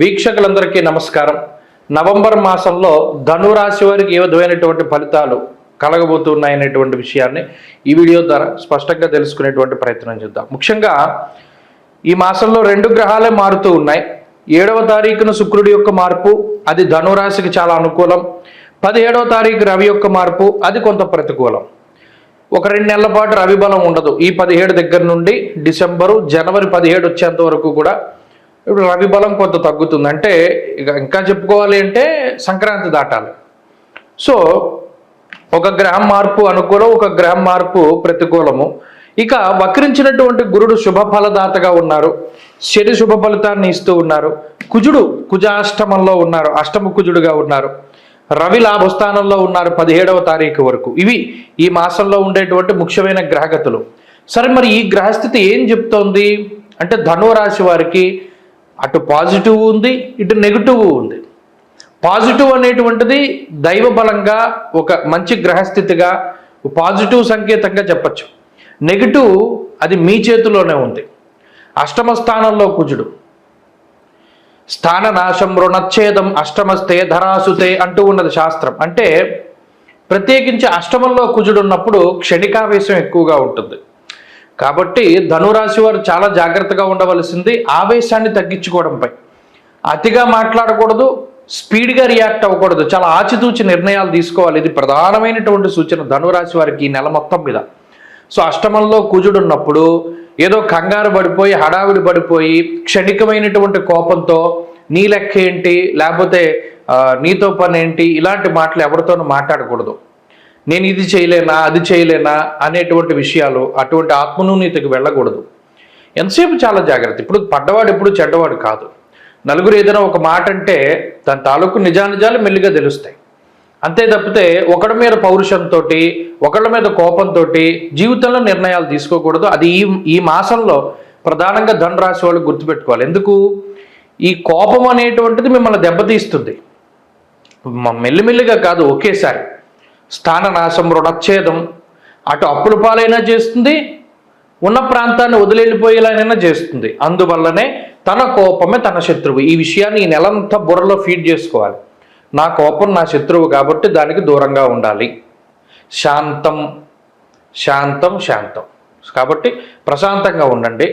వీక్షకులందరికీ నమస్కారం. నవంబర్ మాసంలో ధనురాశి వారికి ఏ విధమైనటువంటి ఫలితాలు కలగబోతున్నాయనేటువంటి విషయాన్ని ఈ వీడియో ద్వారా స్పష్టంగా తెలుసుకునేటువంటి ప్రయత్నం చేద్దాం. ముఖ్యంగా ఈ మాసంలో రెండు గ్రహాలే మారుతూ ఉన్నాయి. ఏడవ తారీఖున శుక్రుడి యొక్క మార్పు అది ధనురాశికి చాలా అనుకూలం. పదిహేడవ తారీఖు రవి యొక్క మార్పు అది కొంత ప్రతికూలం. ఒక రెండు నెలల పాటు రవి బలం ఉండదు. ఈ పదిహేడు దగ్గర నుండి డిసెంబరు జనవరి పదిహేడు వచ్చేంత వరకు కూడా ఇప్పుడు రవి బలం కొంత తగ్గుతుంది. అంటే ఇక ఇంకా చెప్పుకోవాలి అంటే సంక్రాంతి దాటాలి. సో ఒక గ్రహం మార్పు అనుకూలం ఒక గ్రహం మార్పు ప్రతికూలము. ఇక వక్రించినటువంటి గురుడు శుభ ఫలదాతగా ఉన్నారు. శని శుభ ఫలితాన్ని ఇస్తూ ఉన్నారు. కుజుడు కుజాష్టమంలో ఉన్నారు. అష్టమ కుజుడుగా ఉన్నారు. రవి లాభస్థానంలో ఉన్నారు పదిహేడవ తారీఖు వరకు. ఇవి ఈ మాసంలో ఉండేటువంటి ముఖ్యమైన గ్రహగతులు. సరే మరి ఈ గ్రహస్థితి ఏం చెప్తోంది? అంటే ధనురాశి వారికి అటు పాజిటివ్ ఉంది ఇటు నెగిటివ్ ఉంది. పాజిటివ్ అనేటువంటిది దైవ బలంగా ఒక మంచి గ్రహస్థితిగా పాజిటివ్ సంకేతంగా చెప్పచ్చు. నెగిటివ్ అది మీ చేతిలోనే ఉంది. అష్టమ స్థానంలో కుజుడు. స్థాననాశం రుణచ్ఛేదం అష్టమస్తే ధరాసుతే అంటూ ఉన్నది శాస్త్రం. అంటే ప్రత్యేకించి అష్టమంలో కుజుడు ఉన్నప్పుడు క్షణికావేశం ఎక్కువగా ఉంటుంది. కాబట్టి ధనురాశి వారు చాలా జాగ్రత్తగా ఉండవలసింది ఆవేశాన్ని తగ్గించుకోవడంపై. అతిగా మాట్లాడకూడదు స్పీడ్గా రియాక్ట్ అవ్వకూడదు చాలా ఆచితూచి నిర్ణయాలు తీసుకోవాలి. ఇది ప్రధానమైనటువంటి సూచన ధనురాశి వారికి ఈ నెల మొత్తం మీద. సో అష్టమంలో కుజుడు ఉన్నప్పుడు ఏదో కంగారు పడిపోయి హడావిడి పడిపోయి క్షణికమైనటువంటి కోపంతో నీ లెక్క ఏంటి? లేకపోతే నీతో పని ఏంటి? ఇలాంటి మాటలు ఎవరితోనూ మాట్లాడకూడదు. నేను ఇది చేయలేనా అది చేయలేనా అనేటువంటి విషయాలు అటువంటి ఆత్మనూనీతికి వెళ్ళకూడదు. ఎంతసేపు చాలా జాగ్రత్త. ఇప్పుడు పడ్డవాడు ఎప్పుడు చెడ్డవాడు కాదు. నలుగురు ఏదైనా ఒక మాట అంటే దాని తాలూకు నిజానిజాలు మెల్లిగా తెలుస్తాయి. అంతే తప్పితే ఒకడి మీద పౌరుషంతో ఒకళ్ళ మీద కోపంతో జీవితంలో నిర్ణయాలు తీసుకోకూడదు. అది ఈ ఈ మాసంలో ప్రధానంగా ధనురాశి వాళ్ళు గుర్తుపెట్టుకోవాలి. ఎందుకు? ఈ కోపం అనేటువంటిది మిమ్మల్ని దెబ్బతీస్తుంది. మెల్లిమెల్లిగా కాదు ఒకేసారి. స్థాననాశం రుణచ్ఛేదం అటు అప్పుల పాలైనా చేస్తుంది ఉన్న ప్రాంతాన్ని వదిలేళ్ళిపోయేలానైనా చేస్తుంది. అందువల్లనే తన కోపమే తన శత్రువు. ఈ విషయాన్ని ఈ నెలంతా బుర్రలో ఫీడ్ చేసుకోవాలి. నా కోపం నా శత్రువు కాబట్టి దానికి దూరంగా ఉండాలి. శాంతం శాంతం శాంతం. కాబట్టి ప్రశాంతంగా ఉండండి.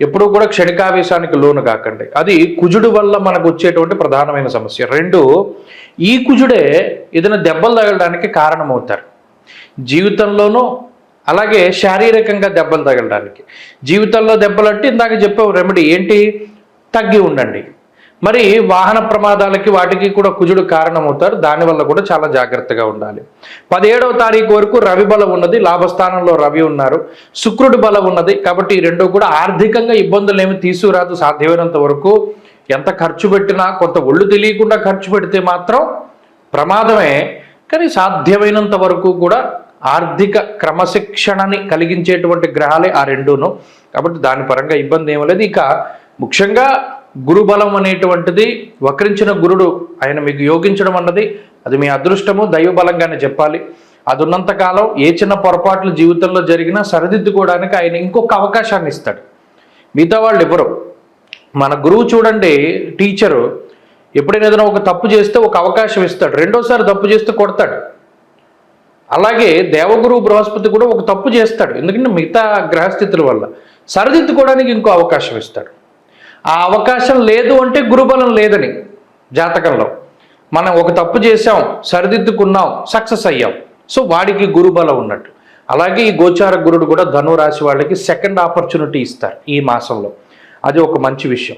ఎప్పుడూ కూడా క్షణికావేశానికి లోను కాకండి. అది కుజుడు వల్ల మనకు వచ్చేటువంటి ప్రధానమైన సమస్య. రెండు ఈ కుజుడే ఏదైనా దెబ్బలు తగలడానికి కారణమవుతారు. జీవితంలోనూ అలాగే శారీరకంగా దెబ్బలు తగలడానికి. జీవితంలో దెబ్బలు అంటే ఇందాక చెప్పే రెమెడీ ఏంటి? తగ్గి ఉండండి. మరి వాహన ప్రమాదాలకి వాటికి కూడా కుజుడు కారణమవుతారు దానివల్ల కూడా చాలా జాగ్రత్తగా ఉండాలి. పదిహేడవ తారీఖు వరకు రవి బలం ఉన్నది. లాభస్థానంలో రవి ఉన్నారు. శుక్రుడి బలం ఉన్నది. కాబట్టి ఈ రెండు కూడా ఆర్థికంగా ఇబ్బందులు ఏమి తీసుకురాదు. సాధ్యమైనంత వరకు ఎంత ఖర్చు పెట్టినా కొంత ఒళ్ళు తెలియకుండా ఖర్చు పెడితే మాత్రం ప్రమాదమే. కానీ సాధ్యమైనంత వరకు కూడా ఆర్థిక క్రమశిక్షణని కలిగించేటువంటి గ్రహాలే ఆ రెండును. కాబట్టి దాని పరంగా ఇబ్బంది ఏమీ లేదు. ఇక ముఖ్యంగా గురుబలం అనేటువంటిది వక్రించిన గురుడు ఆయన మీకు యోగించడం అన్నది అది మీ అదృష్టము దైవ బలంగానే చెప్పాలి. అది ఉన్నంతకాలం ఏ చిన్న పొరపాట్లు జీవితంలో జరిగినా సరిదిద్దుకోవడానికి ఆయన ఇంకొక అవకాశాన్ని ఇస్తాడు. మిగతా వాళ్ళు ఎవరు? మన గురువు చూడండి టీచరు ఎప్పుడైనా ఏదైనా ఒక తప్పు చేస్తే ఒక అవకాశం ఇస్తాడు. రెండోసారి తప్పు చేస్తే కొడతాడు. అలాగే దేవగురువు బృహస్పతి కూడా ఒక తప్పు చేస్తాడు. ఎందుకంటే మిగతా గ్రహస్థితుల వల్ల సరిదిద్దుకోవడానికి ఇంకో అవకాశం ఇస్తాడు. ఆ అవకాశం లేదు అంటే గురుబలం లేదని జాతకంలో. మనం ఒక తప్పు చేసాం సరిదిద్దుకున్నాం సక్సెస్ అయ్యాం. సో వాడికి గురుబలం ఉన్నట్టు. అలాగే ఈ గోచార గురుడు కూడా ధనురాశి వాళ్ళకి సెకండ్ ఆపర్చునిటీ ఇస్తారు ఈ మాసంలో. అది ఒక మంచి విషయం.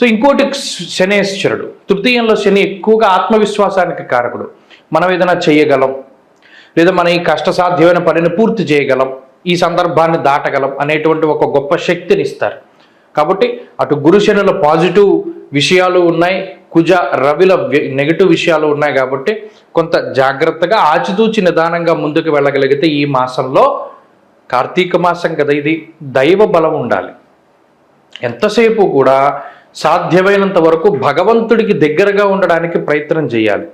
సో ఇంకోటి శనేశ్వరుడు. తృతీయంలో శని ఎక్కువగా ఆత్మవిశ్వాసానికి కారకుడు. మనం ఏదైనా చేయగలం లేదా మన ఈ కష్టసాధ్యమైన పనిని పూర్తి చేయగలం ఈ సందర్భాన్ని దాటగలం అనేటువంటి ఒక గొప్ప శక్తిని ఇస్తారు. కాబట్టి అటు గురుశనుల పాజిటివ్ విషయాలు ఉన్నాయి కుజ రవిల నెగిటివ్ విషయాలు ఉన్నాయి కాబట్టి కొంత జాగ్రత్తగా ఆచితూచి నిదానంగా ముందుకు వెళ్ళగలిగితే ఈ మాసంలో కార్తీక మాసం కదా ఇది దైవ బలం ఉండాలి. ఎంతసేపు కూడా సాధ్యమైనంత వరకు భగవంతుడికి దగ్గరగా ఉండడానికి ప్రయత్నం చేయాలి.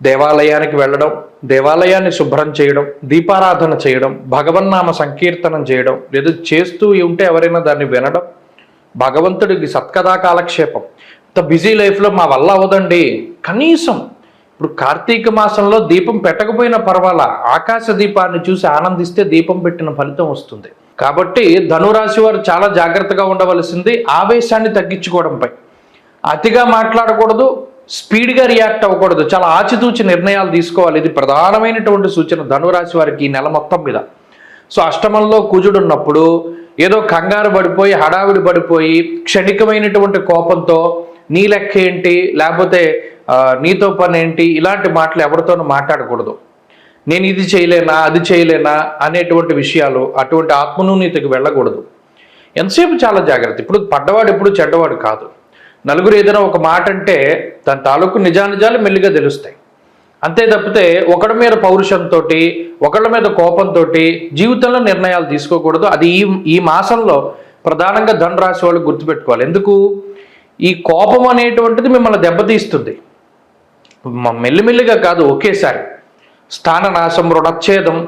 దేవాలయానికి వెళ్ళడం దేవాలయాన్ని శుభ్రం చేయడం దీపారాధన చేయడం భగవన్నామ సంకీర్తనం చేయడం లేదా చేస్తూ ఉంటే ఎవరైనా దాన్ని వినడం భగవంతుడికి సత్కథా కాలక్షేపం. ఇంత బిజీ లైఫ్లో మా వల్ల అవ్వదండి. కనీసం ఇప్పుడు కార్తీక మాసంలో దీపం పెట్టకపోయినా పర్వాలా ఆకాశ దీపాన్ని చూసి ఆనందిస్తే దీపం పెట్టిన ఫలితం వస్తుంది. కాబట్టి ధనురాశి వారు చాలా జాగ్రత్తగా ఉండవలసింది ఆవేశాన్ని తగ్గించుకోవడంపై. అతిగా మాట్లాడకూడదు స్పీడ్గా రియాక్ట్ అవ్వకూడదు. చాలా ఆచితూచి నిర్ణయాలు తీసుకోవాలి. ఇది ప్రధానమైనటువంటి సూచన ధనురాశి వారికి ఈ నెల మొత్తం మీద. సో అష్టమంలో కుజుడు ఉన్నప్పుడు ఏదో కంగారు పడిపోయి హడావిడి పడిపోయి క్షణికమైనటువంటి కోపంతో నీ లెక్క ఏంటి? లేకపోతే నీతో పని ఏంటి? ఇలాంటి మాటలు ఎవరితోనూ మాట్లాడకూడదు. నేను ఇది చేయలేనా? అది చేయలేనా? అనేటువంటి విషయాలు అటువంటి ఆత్మనూనీతికి వెళ్ళకూడదు. ఎంతసేపు చాలా జాగ్రత్త. ఇప్పుడు పడ్డవాడు ఎప్పుడు చెడ్డవాడు కాదు. నలుగురు ఏదైనా ఒక మాట అంటే దాని తాలూకు నిజానిజాలు మెల్లిగా తెలుస్తాయి. అంతే తప్పితే ఒకడి మీద పౌరుషంతో ఒకళ్ళ మీద కోపంతో జీవితంలో నిర్ణయాలు తీసుకోకూడదు. అది ఈ ఈ మాసంలో ప్రధానంగా ధనరాశి వాళ్ళు గుర్తుపెట్టుకోవాలి. ఎందుకు? ఈ కోపం అనేటువంటిది మిమ్మల్ని దెబ్బతీస్తుంది. మెల్లిమెల్లిగా కాదు ఒకేసారి. స్థాననాశం రుణచ్ఛేదం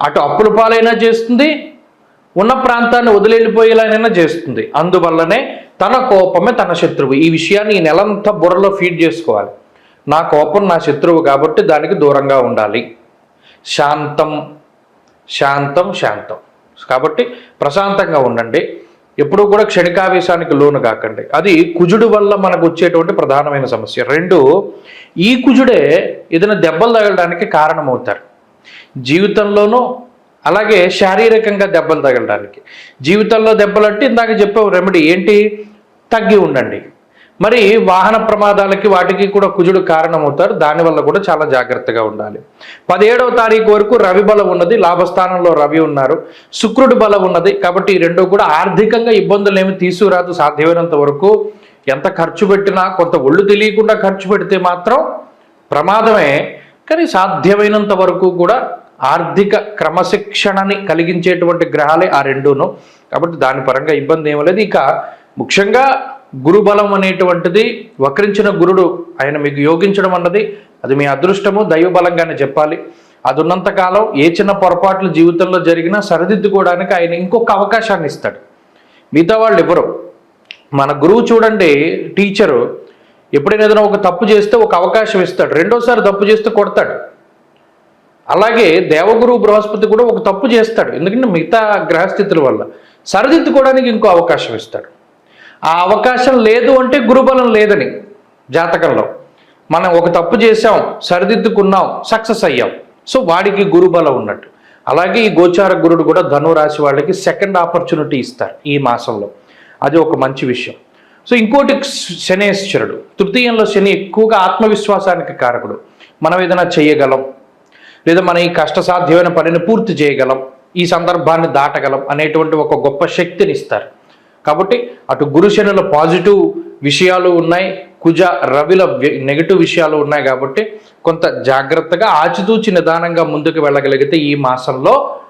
అటు అప్పుల పాలైనా చేస్తుంది ఉన్న ప్రాంతాన్ని వదిలేళ్ళిపోయేలానైనా చేస్తుంది. అందువల్లనే తన కోపమే తన శత్రువు. ఈ విషయాన్ని ఈ నెలంతా బుర్రలో ఫీడ్ చేసుకోవాలి. నా కోపం నా శత్రువు కాబట్టి దానికి దూరంగా ఉండాలి. శాంతం శాంతం శాంతం. కాబట్టి ప్రశాంతంగా ఉండండి. ఎప్పుడూ కూడా క్షణికావేశానికి లోను కాకండి. అది కుజుడు వల్ల మనకు వచ్చేటువంటి ప్రధానమైన సమస్య. రెండు ఈ కుజుడే ఏదైనా దెబ్బలు తగలడానికి కారణమవుతారు. జీవితంలోనూ అలాగే శారీరకంగా దెబ్బలు తగలడానికి. జీవితంలో దెబ్బలు అంటే ఇందాక చెప్పావు రెమెడీ ఏంటి? తగ్గి ఉండండి. మరి వాహన ప్రమాదాలకి వాటికి కూడా కుజుడు కారణమవుతారు. దానివల్ల కూడా చాలా జాగ్రత్తగా ఉండాలి. పదిహేడవ తారీఖు వరకు రవి బలం ఉన్నది లాభస్థానంలో రవి ఉన్నారు. శుక్రుడి బలం ఉన్నది కాబట్టి ఈ రెండు కూడా ఆర్థికంగా ఇబ్బందులు ఏమి తీసుకురాదు సాధ్యమైనంత వరకు. ఎంత ఖర్చు పెట్టినా కొంత ఒళ్ళు తెలియకుండా ఖర్చు పెడితే మాత్రం ప్రమాదమే. కానీ సాధ్యమైనంత వరకు కూడా ఆర్థిక క్రమశిక్షణని కలిగించేటువంటి గ్రహాలే ఆ రెండును. కాబట్టి దాని పరంగా ఇబ్బంది ఏమలేదు ఇక ముఖ్యంగా గురుబలం అనేటువంటిది వక్రించిన గురుడు ఆయన మీకు యోగించడం అన్నది అది మీ అదృష్టము దైవబలంగానే చెప్పాలి. అది ఉన్నంతకాలం ఏ చిన్న పొరపాట్లు జీవితంలో జరిగినా సరిదిద్దుకోవడానికి ఆయన ఇంకొక అవకాశాన్ని ఇస్తాడు. మిగతా వాళ్ళు ఎవరు? మన గురువు చూడండి టీచరు ఎప్పుడైనా ఏదైనా ఒక తప్పు చేస్తే ఒక అవకాశం ఇస్తాడు. రెండోసారి తప్పు చేస్తే కొడతాడు. అలాగే దేవగురు బృహస్పతి కూడా ఒక తప్పు చేస్తాడు. ఎందుకంటే మిగతా గ్రహస్థితుల వల్ల సరిదిద్దుకోవడానికి ఇంకో అవకాశం ఇస్తాడు. ఆ అవకాశం లేదు అంటే గురుబలం లేదని జాతకంలో. మనం ఒక తప్పు చేసాం సరిదిద్దుకున్నాం సక్సెస్ అయ్యాం. సో వాడికి గురుబలం ఉన్నట్టు. అలాగే ఈ గోచార గురుడు కూడా ధనురాశి వాళ్ళకి సెకండ్ ఆపర్చునిటీ ఇస్తారు ఈ మాసంలో. అది ఒక మంచి విషయం. సో ఇంకోటి శనేశ్వరుడు. తృతీయంలో శని ఎక్కువగా ఆత్మవిశ్వాసానికి కారకుడు. మనం ఏదైనా చేయగలం లేదా మన ఈ కష్టసాధ్యమైన పనిని పూర్తి చేయగలం ఈ సందర్భాన్ని దాటగలం అనేటువంటి ఒక గొప్ప శక్తిని ఇస్తారు. కాబట్టి అటు గురుశనుల పాజిటివ్ విషయాలు ఉన్నాయి కుజ రవిల వ్య- నెగటివ్ విషయాలు ఉన్నాయి కాబట్టి కొంత జాగ్రత్తగా ఆచితూచి నిదానంగా ముందుకు వెళ్ళగలిగితే ఈ మాసంలో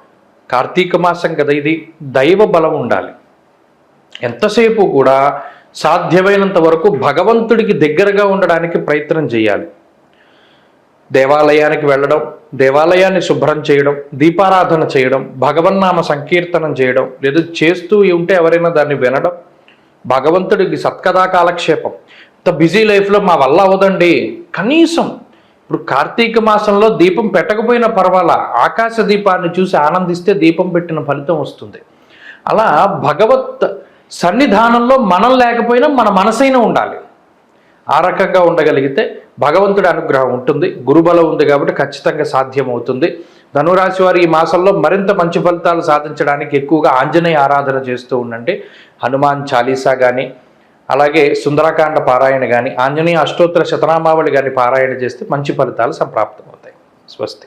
కార్తీక మాసం కదా ఇది దైవ బలం ఉండాలి. ఎంతసేపు కూడా సాధ్యమైనంత వరకు భగవంతుడికి దగ్గరగా ఉండడానికి ప్రయత్నం చేయాలి. దేవాలయానికి వెళ్ళడం దేవాలయాన్ని శుభ్రం చేయడం దీపారాధన చేయడం భగవన్నామ సంకీర్తనం చేయడం లేదా చేస్తూ ఉంటే ఎవరైనా దాన్ని వినడం భగవంతుడికి సత్కథా కాలక్షేపం. ఇంత బిజీ లైఫ్లో మా వల్ల అవదండి కనీసం ఇప్పుడు కార్తీక మాసంలో దీపం పెట్టకపోయినా పర్వాలా ఆకాశ దీపాన్ని చూసి ఆనందిస్తే దీపం పెట్టిన ఫలితం వస్తుంది. అలా భగవత్ సన్నిధానంలో మనం లేకపోయినా మన మనసైనా ఉండాలి. ఆ రకంగా ఉండగలిగితే భగవంతుడి అనుగ్రహం ఉంటుంది గురుబలం ఉంది కాబట్టి ఖచ్చితంగా సాధ్యమవుతుంది. ధనురాశి వారు ఈ మాసంలో మరింత మంచి ఫలితాలు సాధించడానికి ఎక్కువగా ఆంజనేయ ఆరాధన చేస్తూ ఉండండి. హనుమాన్ చాలీసా కానీ అలాగే సుందరకాండ పారాయణ కానీ ఆంజనేయ అష్టోత్తర శతనామావళి కానీ పారాయణ చేస్తే మంచి ఫలితాలు సంప్రాప్తమవుతాయి. స్వస్తి.